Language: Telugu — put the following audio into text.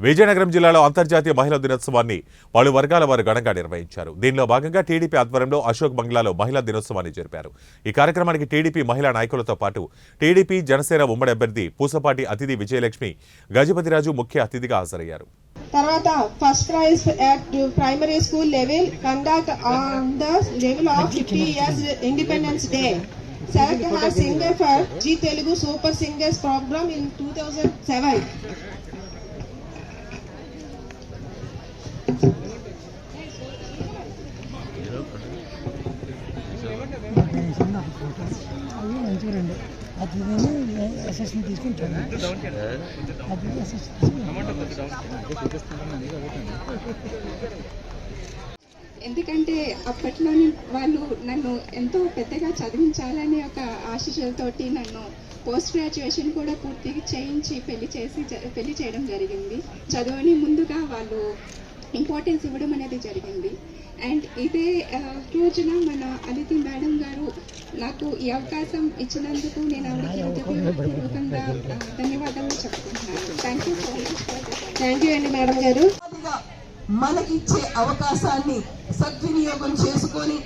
విజయనగరం జిల్లాలో అంతర్జాతీయ మహిళా దినోత్సవాన్ని పలు వర్గాల వారు ఘనంగా నిర్వహించారు. దీనిలో భాగంగా టీడీపీ ఆధ్వర్యంలో అశోక్ బంగ్లాలో మహిళా దినోత్సవాన్ని జరిపారు. ఈ కార్యక్రమానికి టీడీపీ మహిళా నాయకులతో పాటు టీడీపీ జనసేన ఉమ్మడి అభ్యర్థి పూసపాటి అతిథి విజయలక్ష్మి గజపతిరాజు ముఖ్య అతిథిగా హాజరయ్యారు. తర్వాత first prize at primary school level conduct on the level of fifty years independence day select her singer for Zee Telugu super singers program in two thousand seven అవి చూడండి అది అసెస్మెంట్ తీసుకుంటాను అది ఎందుకంటే అప్పట్లోని వాళ్ళు నన్ను ఎంతో పెద్దగా చదివించాలనే ఒక ఆశీస్సులతోటి నన్ను పోస్ట్ గ్రాడ్యుయేషన్ కూడా పూర్తిగా చేయించి పెళ్ళి చేసి పెళ్ళి చేయడం జరిగింది. చదువుని ముందుగా వాళ్ళు ఇంపార్టెన్స్ ఇవ్వడం అనేది జరిగింది. అండ్ ఇదే రోజున మన అదితి మేడం గారు నాకు ఈ అవకాశం ఇచ్చినందుకు నేను ఆవిడకి హృదయపూర్వకంగా ధన్యవాదాలు చెప్తున్నాను thank you so much thank you అండి మేడం గారు. మనకిచ్చే అవకాశాన్ని సద్వినియోగం చేసుకొని